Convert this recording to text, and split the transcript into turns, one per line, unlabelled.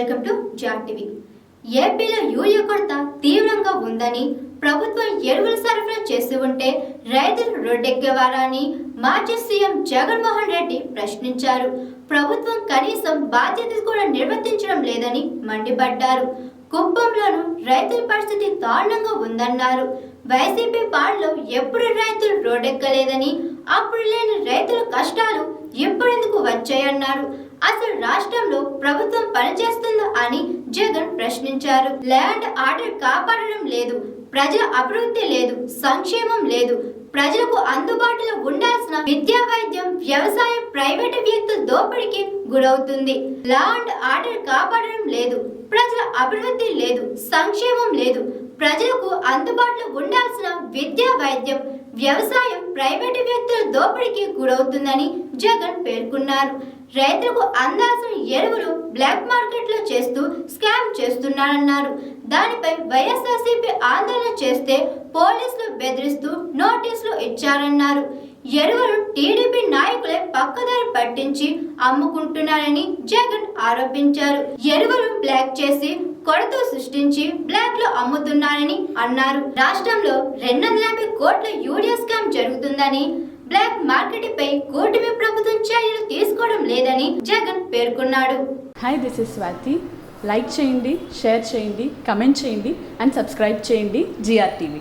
Welcome to జాట్ TV. ఏపీలో urea కొరత తీవ్రంగా ఉందని ప్రభుత్వం ఎరువులు సరఫరా చేస్తూ ఉంటే రైతులు రోడ్డెక్కేవారా అని మాజీ సీఎం జగన్మోహన్ రెడ్డి ప్రశ్నించారు. ప్రభుత్వం కనీసం బాధ్యత కూడా నిర్వర్తించడం లేదని మండిపడ్డారు. కుప్పంలోనూ రైతుల పరిస్థితి దారుణంగా ఉందన్నారు. వైసీపీ పాలనలో ఎప్పుడు రైతులు రోడ్డెక్కలేదని అప్పుడు లేని రైతుల కష్టాలు ఎప్పుడెందుకు వచ్చాయన్నారు? అసలు రాష్ట్రంలో ప్రభుత్వం పనిచేస్తుందా అని జగన్ ప్రశ్నించారు. ల్యాండ్ ఆర్డర్ కాపాడడం లేదు ప్రజల అభివృద్ధి లేదు సంక్షేమం లేదు. ప్రజలకు అందుబాటులో ఉండాల్సిన విద్యా వైద్యం వ్యవసాయం ప్రైవేటు వ్యక్తుల దోపిడీకి గురవుతుంది. ల్యాండ్ ఆర్డర్ కాపాడడం లేదు ప్రజల అభివృద్ధి లేదు సంక్షేమం లేదు. ప్రజలకు అందుబాటులో ఉండాల్సిన విద్యా వైద్యం వ్యవసాయం ప్రైవేటు వ్యక్తుల దోపిడీకి గురవుతుందని జగన్ పేర్కొన్నారు. రైతులకు అందాల్సిన ఎరువులు బ్లాక్ మార్కెట్లో చేస్తూ స్కామ్ చేస్తున్నారన్నారు. దానిపై వైఎస్ఆర్సీపీ ఆందోళన చేస్తే పోలీసులు బెదిరిస్తూ నోటీసులు ఇచ్చారన్నారు. ఎరువులు టీడీపీ నాయకులే పక్కదారి పట్టించి అమ్ముకుంటున్నారని జగన్ ఆరోపించారు. ఎరువులు బ్లాక్ చేసి కొరత సృష్టించి బ్లాక్లో అమ్ముతున్నారని అన్నారు. రాష్ట్రంలో రెండు వందల యాభై కోట్ల యూరియా స్కామ్ జరుగుతుందని బ్లాక్ మార్కెట్పై కూటమి ప్రభుత్వం చర్యలు తీసుకోవడం లేదని జగన్ పేర్కొన్నాడు.
Hi this is Swathi like చేయండి షేర్ చేయండి కమెంట్ చేయండి అండ్ సబ్స్క్రైబ్ చేయండి జిఆర్ టీవీ